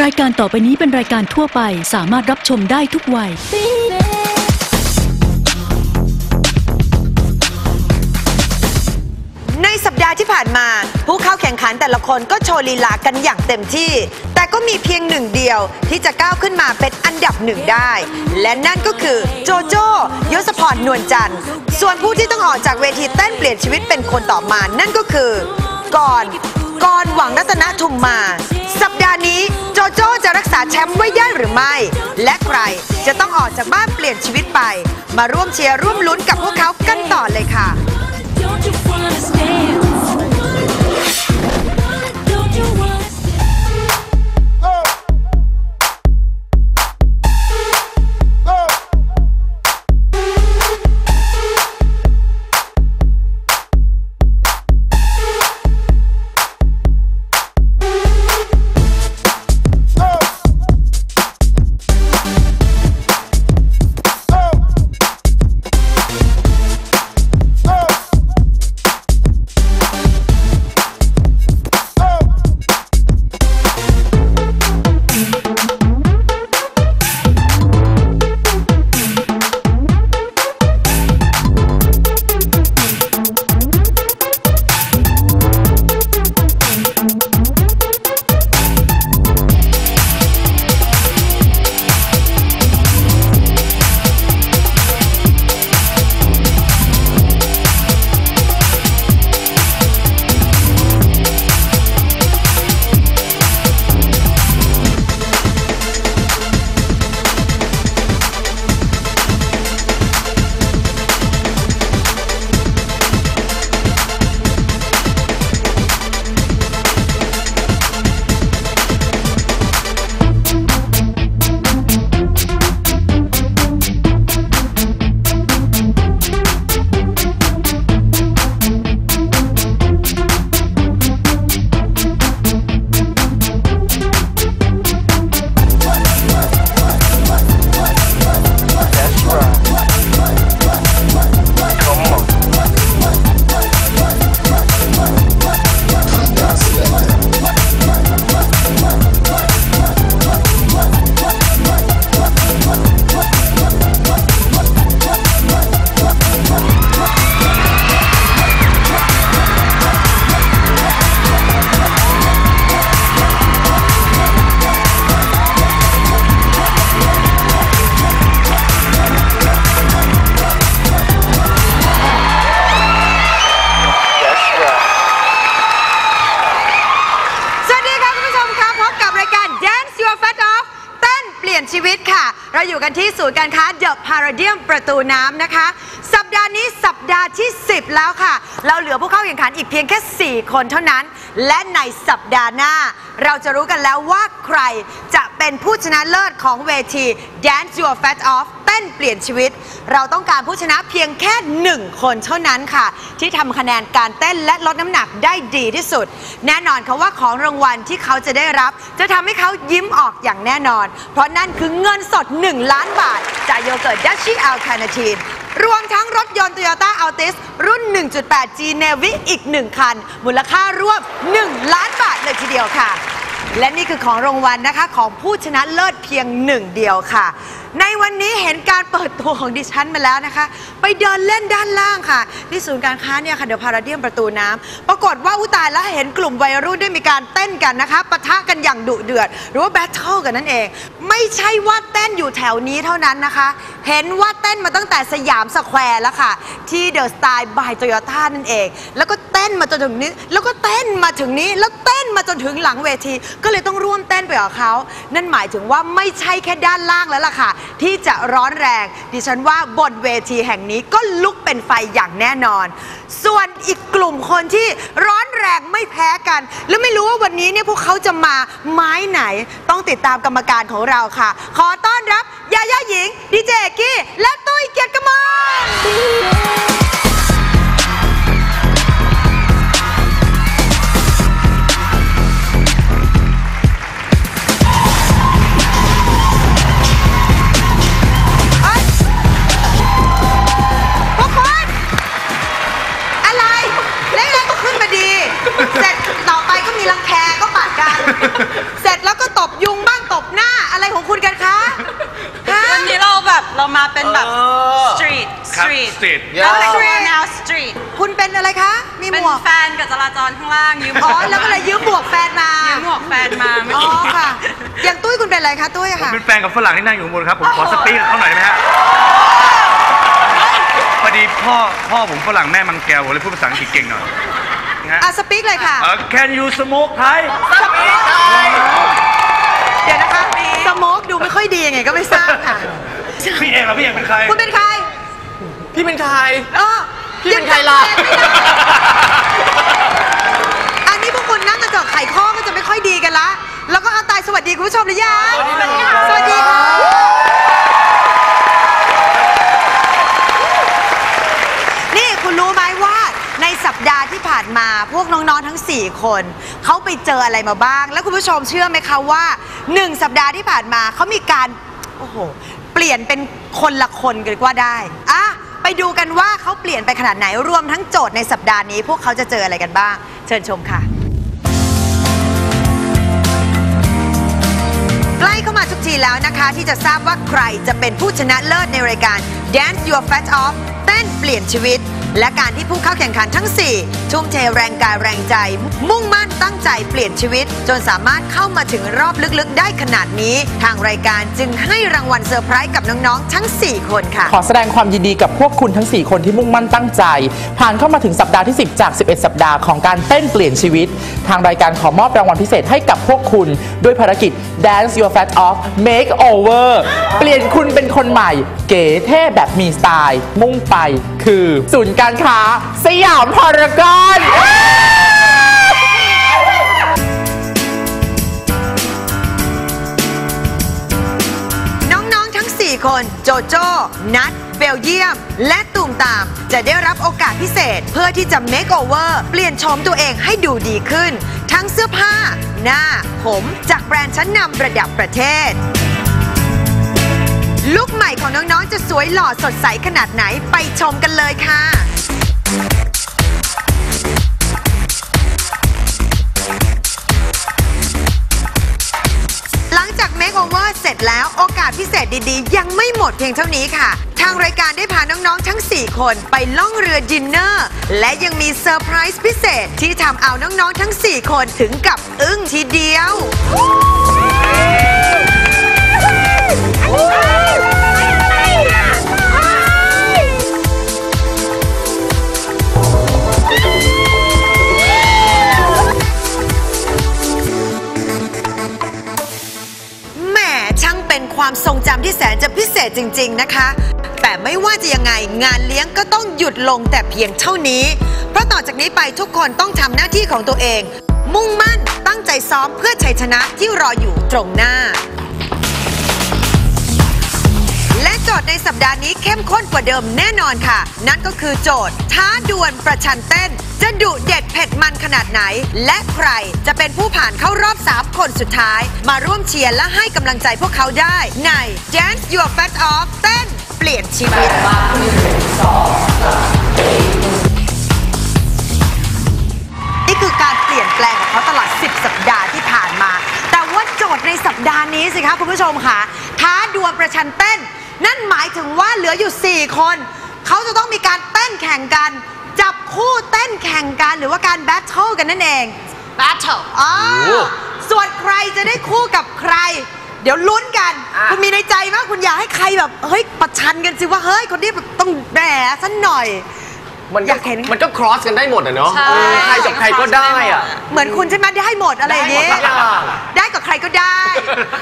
รายการต่อไปนี้เป็นรายการทั่วไปสามารถรับชมได้ทุกวัย ในสัปดาห์ที่ผ่านมา ผู้เข้าแข่งขันแต่ละคนก็โชว์ลีลากันอย่างเต็มที่ แต่ก็มีเพียงหนึ่งเดียวที่จะก้าวขึ้นมาเป็นอันดับหนึ่งได้ และนั่นก็คือโจโจ้ยศพรนวลจันทร์ ส่วนผู้ที่ต้องออกจากเวทีเต้นเปลี่ยนชีวิตเป็นคนต่อมา นั่นก็คือกรกรหวังรัตนทุมมา ส แชมป์ไว้ได้หรือไม่ และใครจะต้องออกจากบ้านเปลี่ยนชีวิตไป มาร่วมเชียร์ร่วมลุ้นกับพวกเขากันต่อเลยค่ะ กันที่ศูนย์การค้าเดอะพาราเดียมประตูน้ำนะคะ สัปดาห์นี้สัปดาห์ที่ 10 แล้วค่ะ เราเหลือผู้เข้าแข่งขันอีกเพียงแค่ 4 คนเท่านั้น และในสัปดาห์หน้า เราจะรู้กันแล้วว่าใครจะเป็นผู้ชนะเลิศของเวที Dance Your Fat Off ต้นเปลี่ยนชีวิต เราต้องการผู้ชนะเพียงแค่หนึ่งคนเท่านั้นค่ะ ที่ทำคะแนนการเต้นและลดน้ำหนักได้ดีที่สุด แน่นอนค่ะว่าของรางวัลที่เขาจะได้รับ จะทำให้เขายิ้มออกอย่างแน่นอน เพราะนั่นคือเงินสด 1 ล้านบาท จากโยเกิร์ตดัชชี่อัลคานาทีนรวมทั้งรถยนต์ Toyota Altis รุ่น 1.8G Navy อีก 1 คัน มูลค่ารวม 1 ล้านบาทเลยทีเดียวค่ะ และนี่คือของรางวัลนะคะของผู้ชนะเลิศเพียงหนึ่งเดียวค่ะ ในวันนี้เห็นการเปิดตัวของดิฉันมาแล้วนะคะ ไปเดินเล่นด้านล่างค่ะ ที่ศูนย์การค้าเนี่ยค่ะเดอะพาราเดียมประตูน้ำปรากฏว่าอุยตายแล้วเห็นกลุ่มวัยรุ่นได้มีการเต้นกันนะคะปะทะกันอย่างดุเดือด หรือว่าแบทเทิลกันนั่นเอง ไม่ใช่ว่าเต้นอยู่แถวนี้เท่านั้นนะคะ เห็นว่าเต้นมาตั้งแต่สยามสแควร์แล้วค่ะ ที่เดอะสไตล์บายโตโยต้านั่นเอง แล้วก็เต้นมาจนถึงนี้ แล้วก็เต้นมาถึงนี้แล้วเต้นมาจนถึงหลังเวที ก็เลยต้องร่วมเต้นไปกับเขานั่นหมายถึงว่าไม่ใช่แค่ด้านล่างแล้วล่ะค่ะที่จะร้อนแรง ดิฉันว่าบนเวทีแห่งนี้ก็ลุกเป็นไฟอย่างแน่นอน ส่วนอีกกลุ่มคนที่ร้อนแรงไม่แพ้กัน แล้วไม่รู้ว่าวันนี้เนี่ยพวกเขาจะมาไม้ไหน ต้องติดตามกรรมการของเราค่ะ ขอต้อนรับยาย่าหญิงดีเจกี้และตุ้ยเกียรติกมล แบบเรามาเป็นแบบ เออ street ครับ street street เรา Yeah แต่งตัวแนว street คุณเป็นอะไรคะ มีหเป็นมวกแฟนกับจราจรข้างล่างยืมอ๋อแล้วก็เลยยืมหมวกแฟนมายืมหมวกแฟนมาเมื่ออ๋อกี้ค่ะ อย่างตุ้ยคุณเป็นอะไรคะตุ้ยผมค่ะ เป็นแฟนกับฝรั่งที่นั่งอยู่ข้างบนครับ ผมขอสปีกกับเขาหน่อยได้ไหมฮะพอดีพ่อพ่อผมฝรั่งแม่มังแก้วผมเลยพูดภาษาอังกฤษเก่งหน่อยนะฮะอะสปีกเลยค่ะ เอ่อ Can you smoke Thai เดี๋ยวนะคะ สโมกดูไม่ค่อยดียังไงก็ไม่ทราบค่ะ พี่เอกเหรอพี่เอกเป็นใคร คุณเป็นใคร พี่เป็นใคร เออพี่เป็นใครล่ะอันนี้พวกคุณนั่งกันเถอะไข่ข้อก็จะไม่ค่อยดีกันละ แล้วก็เอาตายสวัสดีคุณผู้ชมหรือยัง สวัสดีครับสวัสดีค่ะ นี่คุณรู้ไหมว่าในสัปดาห์ที่ผ่านมาพวกน้องๆทั้ง 4 คน เขาไปเจออะไรมาบ้าง แล้วคุณผู้ชมเชื่อไหมคะว่า 1 สัปดาห์ที่ผ่านมาเขามีการ โอ้โห เปลี่ยนเป็นคนละคนกันก็ว่าได้อะไปดูกันว่าเขาเปลี่ยนไปขนาดไหนรวมทั้งโจทย์ในสัปดาห์นี้ พวกเขาจะเจออะไรกันบ้าง เชิญชมค่ะ ใกล้เข้ามาทุกทีแล้วนะคะ ที่จะทราบว่าใครจะเป็นผู้ชนะเลิศในรายการ Dance Your Fat Off เต้นเปลี่ยนชีวิต และการที่ผู้เข้าแข่งขันทั้ง 4 ทุ่มเทแรงกายแรงใจ มุ่งมั่นตั้งใจเปลี่ยนชีวิต จนสามารถเข้ามาถึงรอบลึกๆ ได้ขนาดนี้ ทางรายการจึงให้รางวัลเซอร์ไพรส์กับน้องๆ ทั้ง 4 คนค่ะ ขอแสดงความยินดีกับพวกคุณทั้ง 4 คนที่มุ่งมั่นตั้งใจ ผ่านเข้ามาถึงสัปดาห์ที่ 10 จาก 11 สัปดาห์ของการเต้นเปลี่ยนชีวิต ทางรายการขอมอบรางวัลพิเศษให้กับพวกคุณ ด้วยภารกิจ Dance Your Fat Off Makeover เปลี่ยนคุณเป็นคนใหม่ เก๋เท่แบบมีสไตล์ มุ่งไปคือศูนย์การค้าสยามพารากอน น้อง ๆ ทั้ง 4 คน โจโจ้ นัท เบลเยียม และตูมตาม จะได้รับโอกาสพิเศษเพื่อที่จะ make over เปลี่ยนโฉมตัวเองให้ดูดีขึ้น ทั้งเสื้อผ้า หน้า ผม จากแบรนด์ชั้นนำระดับประเทศ ลุคใหม่ของน้องๆ จะสวยหล่อสดใสขนาดไหนไปชมกันเลยค่ะ หลังจาก Make Over เสร็จแล้วโอกาสพิเศษดีๆ ยังไม่หมดเพียงเท่านี้ค่ะ ทางรายการได้พาน้องๆ ทั้ง 4 คนไปล่องเรือดินเนอร์ และยังมีเซอร์ไพรส์พิเศษที่ทำเอาน้องๆ ทั้ง 4 คนถึงกับอึ้งทีเดียว จริง ๆนะคะ แต่ไม่ว่าจะยังไงงานเลี้ยงก็ต้องหยุดลงแต่เพียงเท่านี้ เพราะต่อจากนี้ไปทุกคนต้องทำหน้าที่ของตัวเอง มุ่งมั่นตั้งใจซ้อมเพื่อชัยชนะที่รออยู่ตรงหน้า และโจทย์ในสัปดาห์นี้เข้มข้นกว่าเดิมแน่นอนค่ะ นั่นก็คือโจทย์ท้าดวลประชันเต้น จะดุเด็ดเผ็ดมันขนาดไหน และใครจะเป็นผู้ผ่านเข้ารอบ 3 คนสุดท้าย มาร่วมเชียร์และให้กำลังใจพวกเขาได้ ใน Dance Your Fat Off เต้นเปลี่ยนชีวิตนี่คือการเปลี่ยนแปลงของเขาตลอด 10 สัปดาห์ที่ผ่านมา แต่ว่าโจทย์ในสัปดาห์นี้สิคะคุณผู้ชมค่ะ ท้าดวลประชันเต้น นั่นหมายถึงว่าเหลืออยู่ 4 คน เขาจะต้องมีการเต้นแข่งกัน จับคู่เต้นแข่งกันหรือว่าการแบทเทิลกันนั่นเองแบทเทิลอ๋อส่วนใครจะได้คู่กับใคร เดี๋ยวลุ้นกันคุณมีในใจไหมคุณอยากให้ใครแบบ เฮ้ย ประชันกันสิว่า เฮ้ย คนนี้แบบต้องแหมสักหน่อย มันอก็ยากเห็น มันก็ cross กันได้หมดอะเนาะใช่ เออใครกับใครก็ได้อะเหมือนคุณใช่ไหมได้หมดอะไรอย่างนี้ ได้หมดทุกอย่าง ได้กับใครก็ได้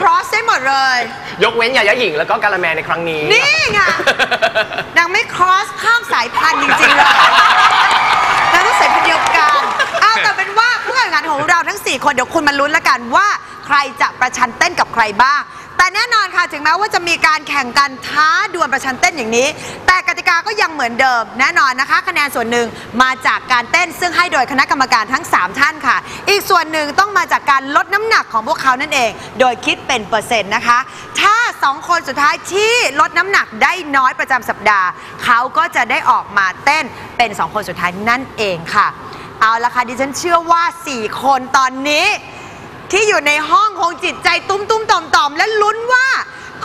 cross ได้หมดเลย ยกเว้นยายาหญิงแล้วก็กาละแมในครั้งนี้ นี่ไง นางไม่ cross ข้ามสายพันธุ์จริงๆเลยนางต้องสายพันธุ์เดียวกันเอาแต่เป็นว่าผู้แข่งขันของเราทั้ง 4 คนเดี๋ยวคุณมาลุ้นแล้วกันว่า ใครจะประชันเต้นกับใครบ้าง แต่แน่นอนค่ะถึงแม้ว่าจะมีการแข่งกันท้าดวลประชันเต้นอย่างนี้ แต่กติกาก็ยังเหมือนเดิม แน่นอนนะคะ คะแนนส่วนหนึ่งมาจากการเต้นซึ่งให้โดยคณะกรรมการทั้ง 3 ท่านค่ะ อีกส่วนหนึ่งต้องมาจากการลดน้ำหนักของพวกเขานั่นเอง โดยคิดเป็นเปอร์เซ็นต์นะคะ ถ้า 2 คนสุดท้ายที่ลดน้ำหนักได้น้อยประจำสัปดาห์ เขาก็จะได้ออกมาเต้นเป็น 2 คนสุดท้ายนั่นเองค่ะ เอาละค่ะดิฉันเชื่อว่า 4 คนตอนนี้ ที่อยู่ในห้องคงจิตใจตุ้มตุ้มๆต่อมต่อมๆและลุ้นว่า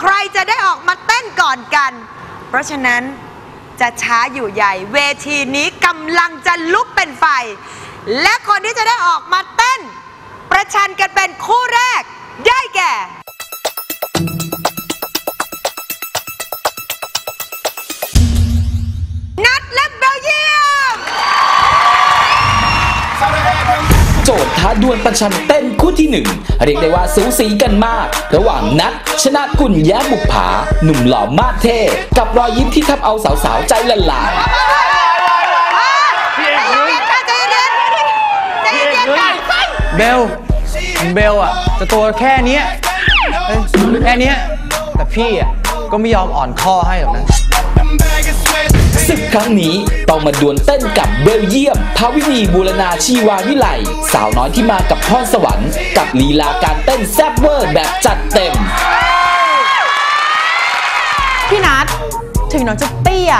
ใครจะได้ออกมาเต้นก่อนกัน เพราะฉะนั้นจะช้าอยู่ใหญ่ เวทีนี้กำลังจะลุกเป็นไฟ และคนที่จะได้ออกมาเต้น ประชันกันเป็นคู่แรกได้แก่ ทย์ท้าดวลประชันเต้นคู่ที่หนึ่งเรียกได้ว่าสูสีกันมาก ระหว่างนัดชนะกุลแย้มบุกผา หนุ่มหล่อมากเท่ กับรอยยิ้มที่ทำเอาสาวๆใจละลายเย็นๆค่ะใจเย็นๆใจเย็นเบล เบลอะ จะตัวแค่นี้แค่นี้แต่พี่อะ ก็ไม่ยอมอ่อนข้อให้หรอกนะ ศึกครั้งนี้ต้องมาดวลเต้นกับเบลเยียมภาวินีบูรณาชีวาวิไลสาวน้อยที่มากับพรสวรรค์ กับลีลาการเต้นแซ่บเวอร์แบบจัดเต็ม พี่นัทถึงน้องจะเตี้ย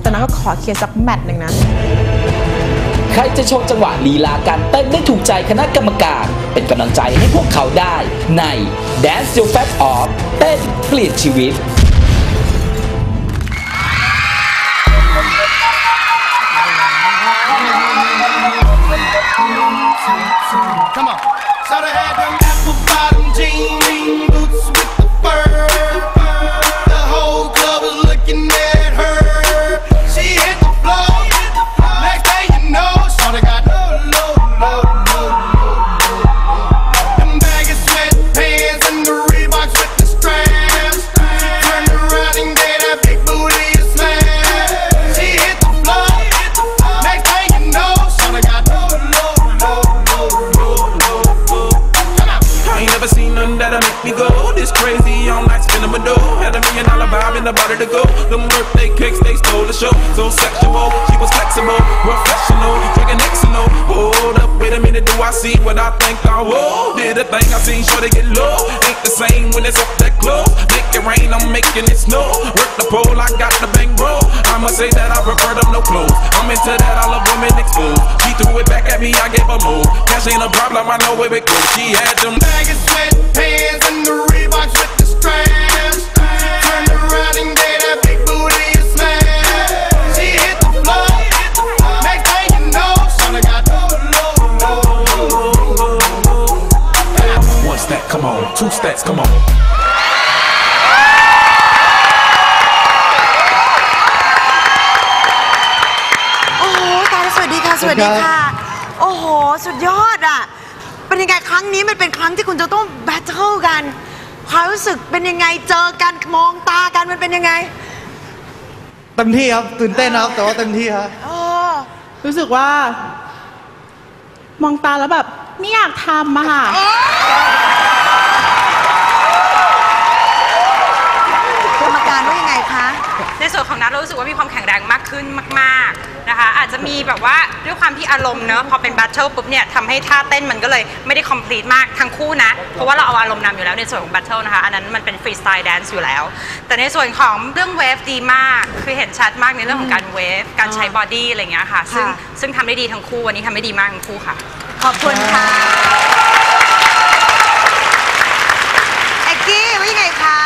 แต่น้องก็ขอเคลียร์สักแมตช์หนึ่งนะ ใครจะโชว์จังหวะลีลาการเต้นได้ถูกใจคณะกรรมการ เป็นกำลังใจให้พวกเขาได้ใน Dance Your Fat Off เต้นเปลี่ยนชีวิต Come on. Shout had them apple bottom jean boots with the fur. Them birthday cakes, they stole the show. So sexual, she was flexible, professional, drinking Xano. Hold up, wait a minute, do I see what I think I will? Did a thing I seen, sure they get low. Ain't the same when it's up that close. Make it rain, I'm making it snow. Work the pole, I got the bang bro. I'ma say that I prefer them no clothes. I'm into that, I love women exposed. She threw it back at me, I gave her more. Cash ain't a problem, I know where it goes. She had them baggy sweatpants and the Reeboks with the straps. ดีค่ะสวัสดีค่ะ โอ้โห สุดยอดอะ เป็นยังไงครั้งนี้มันเป็นครั้งที่คุณจะต้องแบทเทิลกันความรู้สึกเป็นยังไงเจอกันมองตากันมันเป็นยังไงเต็มที่ครับตื่นเต้นนะครับแต่ว่าเต็มที่ครับโอ้รู้สึกว่า มองตาแล้วแบบไม่อยากทำอะค่ะกรรมการว่ายังไงคะ ในส่วนของนัทเรารู้สึกว่ามีความแข็งแรงมากขึ้นมาก ๆ นะคะ อาจจะมีแบบว่าด้วยความที่อารมณ์เนอะพอเป็นแบทเทิลปุ๊บเนี่ยทำให้ท่าเต้นมันก็เลยไม่ได้คอมพลีทมากทั้งคู่นะ เพราะว่าเราเอาอารมณ์นำอยู่แล้วในส่วนของแบทเทิลนะคะ อันนั้นมันเป็นฟรีสไตล์แดนซ์อยู่แล้ว แต่ในส่วนของเรื่องเวฟดีมาก คือเห็นชัดมากในเรื่องของการเวฟการใช้บอดี้อะไรอย่างเงี้ยค่ะซึ่งค่ะซึ่งทำได้ดีทั้งคู่วันนี้ทำได้ดีมากทั้งคู่ค่ะ ขอบคุณค่ะ เอกกี้ว่ายังไงคะ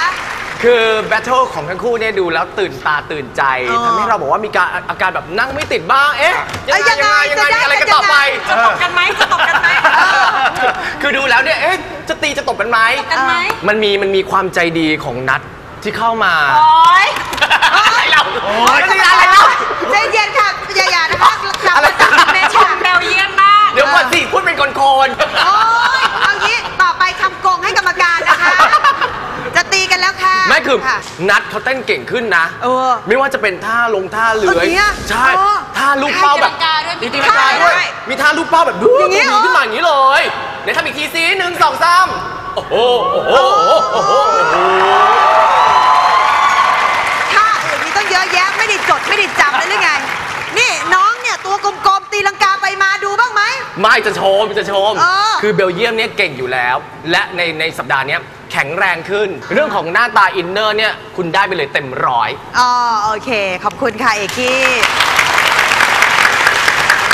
คือแบทเทิลของทั้งคู่เนี่ยดูแล้วตื่นตาตื่นใจอ๋อ ทำให้เราบอกว่ามีการอาการแบบนั่งไม่ติดบ้าง เอ๊ะเอ้ยยังไงยังไงจะได้อะไรกันจะต่อไป จะตบกันไหมจะตบกันไหม คือดูแล้วเนี่ย เอ๊ะ จะตีจะตบกันไหมกันไหม มันมีมันมีความใจดีของนัดที่เข้ามาโอ๊ยเราโอ๊ยไม่ใช่อะไรเรา ใจเย็นค่ะอย่าอย่านะคะเราอะไรเมชมเบลเยียมมากเดี๋ยวก่อนสิพูดเป็นคนโอ๊ยเอางี้ต่อไปทำกรงให้กรรมการนะคะ จะตีกันแล้วค่ะๆไม่คือค่ะ นัดเขาเต้นเก่งขึ้นนะ เออไม่ว่าจะเป็นท่าลงท่าเลื้อย เออเนี่ยใช่ เออท่าลูกเป้าแบบตีตีลัลังงกากาด้ด้ววยยมีท่าลูกเป้าแบบดูอย่างงี้เหรอขึ้นมาอย่างนี้เลยเดี๋ยวทำอีกทีสิหนึ่งสองสามโอ้โหโอ้โหโอ้โหโอ้โห ท่าอื่นมีต้องเยอะแยะไม่ได้จดไม่ได้จำเลยหรือไง นี่น้องเนี่ยตัวกลมๆตีลังกาไปมาดูบ้างไหม ไม่จะชมจะชม เออคือเบลเยียมเนี่ยเก่งอยู่แล้ว และในในสัปดาห์เนี้ย แข็งแรงขึ้น เรื่องของหน้าตาอินเนอร์เนี่ยคุณได้ไปเลยเต็มร้อย อ๋อโอเค ขอบคุณค่ะเอกกี้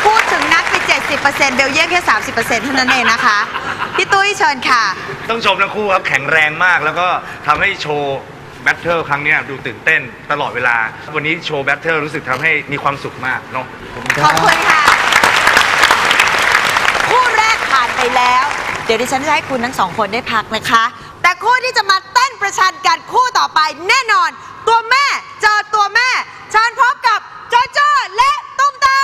พูดถึงนัดไป 70%เบลเยียมแค่ 30%เท่านั้นเองนะคะ พี่ตุ้ยเชิญค่ะ ต้องชมทั้งคู่ครับแข็งแรงมาก แล้วก็ทำให้โชว์แบทเทิลครั้งเนี้ยดูตื่นเต้นตลอดเวลา วันนี้โชว์แบทเทิลรู้สึกทำให้มีความสุขมากเนาะ ขอบคุณค่ะ คู่แรกผ่านไปแล้ว เดี๋ยวดิฉันจะให้คุณทั้งสองคนได้พักนะคะ แต่คู่ที่จะมาเต้นประชันกันคู่ต่อไปแน่นอน ตัวแม่เจอตัวแม่เชิญพบกับโจโจ้และตุ้มตา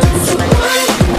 ม